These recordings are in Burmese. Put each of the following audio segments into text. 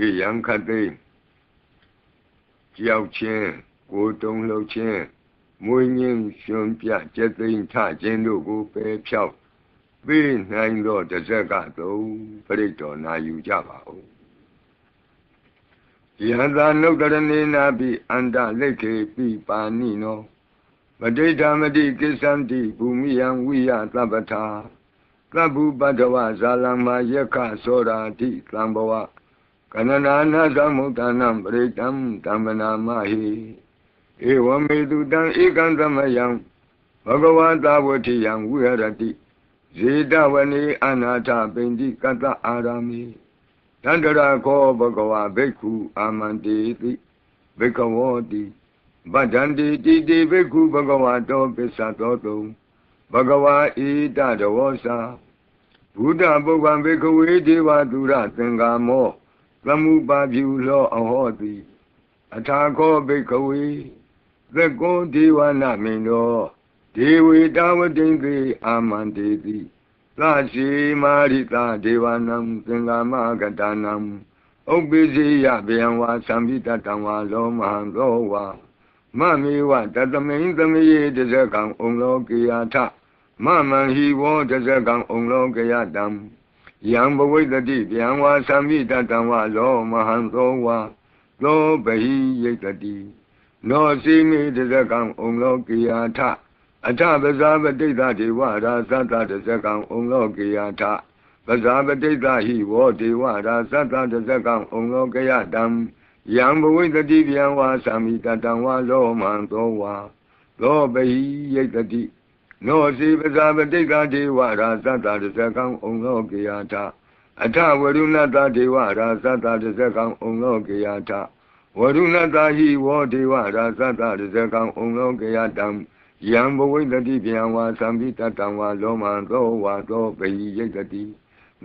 ပြေရန်ခတ်သိမ်းကြောက်ချင်းကိုတုံလှုပ်ချင်းမွေးငင်းရှင်ပြကျက်သိမ်းထခြင်းတို့ကိုပယ်ဖြောက်ပေးနိုင်သောတစ်စက်ကသုံးပြိတ္တောနာယူကြပါဦးယဟသာနုတရဏေနာပိအန္တလက်ခေပိပါဏိနောမတိဋ္ဌမတိကိစ္ဆန္တိဘူမိယံဝိယသဗ္ဗထာသဗ္ဗုပတ္တဝဇာလမ္မာယက္ခသောရာတိသံဘဝ ကနနာနာသမုဒ္ဒနာပရိတံတမ္ပနာမဟိဧဝမေတုတံဧကံသမယံဘဂဝတာဝတိယံဝိဟရတိဇေတဝနေအနာထပိန္တိကတ္တအာရမိတန္တရာခောဘဂဝဘိက္ခုအာမန္တေတိဘိကဝောတိဗဒ္ဒန္တိတိတိဘိက္ခုဘဂဝတောပစ္စသောတုံဘဂဝါဣတတဝောစာဘုဒ္ဓပုဗ္ဗံဘေကဝေဒေဝသူရသင်္ကာမော သမုပါဖြူလောအဟောတိအထာခောဘေကဝေသက္ကောဒေဝနာမိန်တော်ဒေဝေတဝတိံသေအာမန္တေတိသရှိမာရိတာဒေဝနံသင်္ကာမကတနံဥပ္ပိစိယဗျံဝါသံပိတတံဝါလောမဟံသောဝါမမေဝတတမိန်သမယေတဇကံဩလောကေယထမမံဟိဝောတဇကံဩလောကေယတံ ယံဘဝိတတိဗျံဝါသံပိတတံဝါလောမဟံသောဝါသောဘဟိယိတတိနောစီမိတဇကံဩလောကေယထအထပဇာပတိတဒေဝရာသတ္တတဇကံဩလောကေယထပဇာပတိတဟိဝောဒေဝရာသတ္တတဇကံဩလောကေယတံယံဘဝိတတိဗျံဝါသမိတတံဝါလောမံသောဝါသောပဟိယိတတိ နောစီပဇာပတိကဒေဝရာသတ္တတဇကံဩလောကေယထအထဝရုဏတဒေဝရာသတ္တတဇကံဩလောကေယထဝရုဏတဟိဝောဒေဝရာသတ္တတဇကံဩလောကေယတံယံဘဝိတတိဗျံဝါသံပိတတံဝါလောမံသောဝါသောပဟိယိတတိ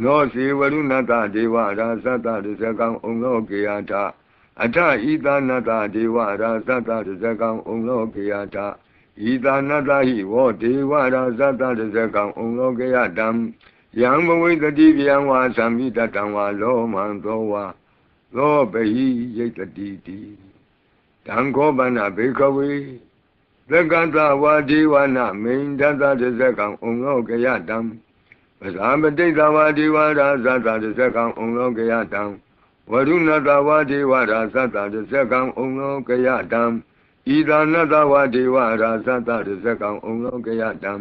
နောစီဝရုဏတဒေဝရာသတ္တတဇကံဩလောကေယထအထဤသာနတဒေဝရာသတ္တတဇကံဩလောကေယတ ဤသာနတဟိဝောဒေဝရာသတ္တတဇကံဩလောကေယတံယံဘဝိတတိဗျံဝါသံမိတတံဝါလောမံသောဝါသောပဟိယိတတိတိတံခောပနဘေခဝေသက္ကတဝါဒေဝနာမိန်တတတဇကံဩလောကေယတံပဇာပတိတဝါဒေဝရာသတ္တတဇကံဩလောကေယတံဝရုဏတဝါဒေဝရာသတ္တတဇကံဩလောကယတံ ဤသာနတဝါဒေဝရာသတ္တတဇကံဩလောကယတံ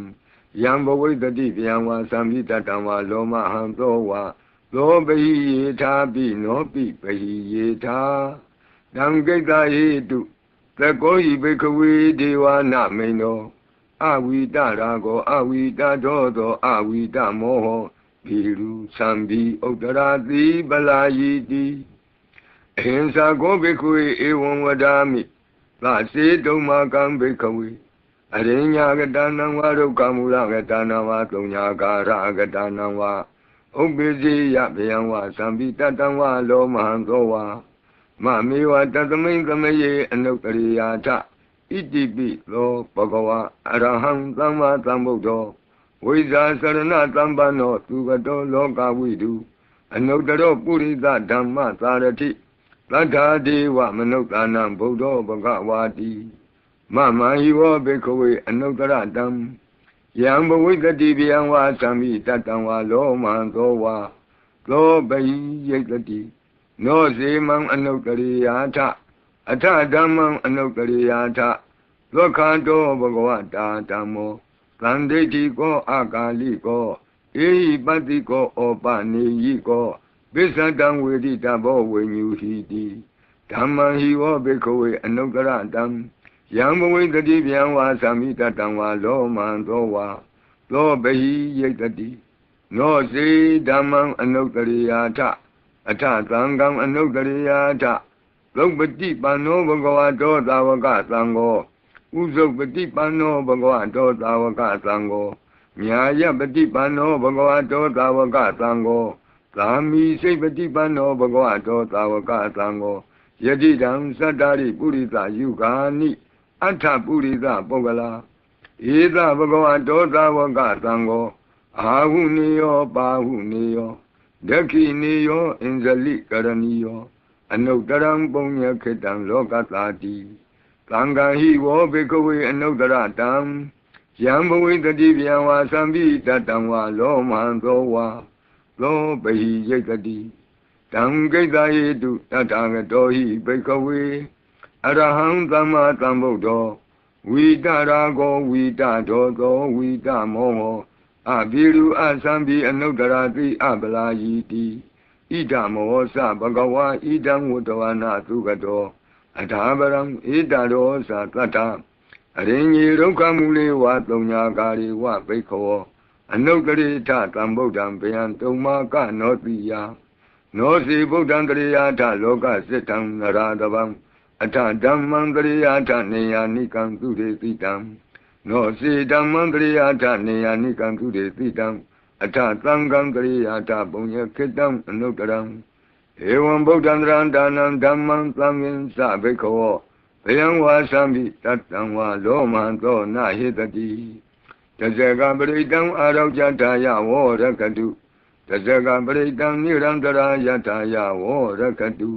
ယံဘဝိတတိဗျံဝါသံမိတတံဝါလောမဟံသောဝါသောပဟိယေထာပိနောပိပဟိယေထာတံကိတဟိတုသကောဟိဘေခဝေဒေဝနာမိန်တော်အဝိတရာကောအဝိတတော်သောအဝိတမောဟောဘီလူသံဘီဥတရာတိပလာယီတိအဟင်္စာကောဘိခွေဧဝံဝဒာမိ သစေတုံမာကံဘိခဝေအရိညာကတနံဝါဒုက္ခမူလကတနံဝါသုံးညာကာရကတနံဝါဥပ္ပိစီယဗျံဝါသံပိတတံဝါလောမဟံသောဝါမမေဝတသမိန်သမယေအနုတ္တရိယာထဣတိပိသောဘဂဝါအရဟံသမ္မာသမ္ဗုဒ္ဓောဝိဇာစရဏတမ္ပန္နောသူကတောလောကဝိတုအနုတ္တရောပုရိသဓမ္မသာရတိ သတ္ထာဒေဝမနုဿာနံဗုဒ္ဓောဘဂဝါတိမမဟိဝောဘေခဝေအနုတ္တရတံယံဘဝိတတိဗျံဝါသံမိတတံဝါလောမံသောဝါသောဘိယိတတိနောစေမံအနုတ္တရိယာထအထဓမ္မံအနုတ္တရိယာထသောခန္တောဘဂဝတာဓမ္မောသံဒိဋ္ဌိကောအာကာလိကောအေဟိပတ္တိကောဩပနေယိကော ပစ္စတံဝေဒိတဘောဝေညူဟိတိဓမ္မံဟိဝောဘေခဝေအနုတ္တရတံယံဘဝိတတိဗျံဝါသမိတတံဝါလောမံသောဝါသောဘဟိယိတတိနောစေဓမ္မံအနုတ္တရိယာထအထသံဃံအနုတ္တရိယာထသုပတိပန္နောဘဂဝတောသာဝကသံဃောဥဇုပတိပန္နောဘဂဝတောသာဝကသံဃောမြာယပတိပန္နောဘဂဝတောသာဝကသံဃော သာမိစိတ်ပတိပန္နောဘဂဝတောသာဝကသံဃောယတိတံသတ္တာရိပုရိသယုဂာနိအထပုရိသပုဂ္ဂလာဧသဘဂဝတောသာဝကသံဃောအာဟုနေယောပါဟုနေယောဒက္ခိနေယောအင်ဇလိကရဏီယောအနုတရံပုံညခေတံလောကတာတိသံဃာဟိဝောဘေကဝေအနုတရတံယံဘဝိတတိဗျံဝါသံပိတတံဝါလောမံသောဝါ လောပဟိယိတတိတံဂိတယေတုတထာဂတောဟိဘေကဝေအရဟံသမ္မာသမ္ဗုဒ္ဓောဝိတရာကောဝိတဒောသောဝိတမောဟောအဘိရုအသံပိအနုတရာတိအပလာယီတိဣဒမောသဘဂဝါဣဒံဝတ္တဝနာသုကတောအထာပရံဣဒရောသတတ္တအရင်ကြီးဒုက္ခမူလေးဝသုံးညာကာရီဝဘိခော အနုတ္တရိထသံဗုဒ္ဓံဗျံတုံမာကနောတိယနောစီဗုဒ္ဓံတရိယာထလောကစိတံနရာတဗံအထဓမ္မံတရိယာထနေယာနိကံသူရေတိတံနောစီဓမ္မံတရိယာထနေယာနိကံသူရေတိတံအထသံဃံတရိယာထပုံညခေတံအနုတ္တရံဧဝံဗုဒ္ဓံတရံဒါနံဓမ္မံသံဃင်္စဘိခောဘယံဝါသံပိတတံဝါလောမံသောနာဟိတတိ တဇကပရိတံအာရောကြတာယဝောရကတုတဇကပရိတံနိရန္တရာယတာယဝောရကတု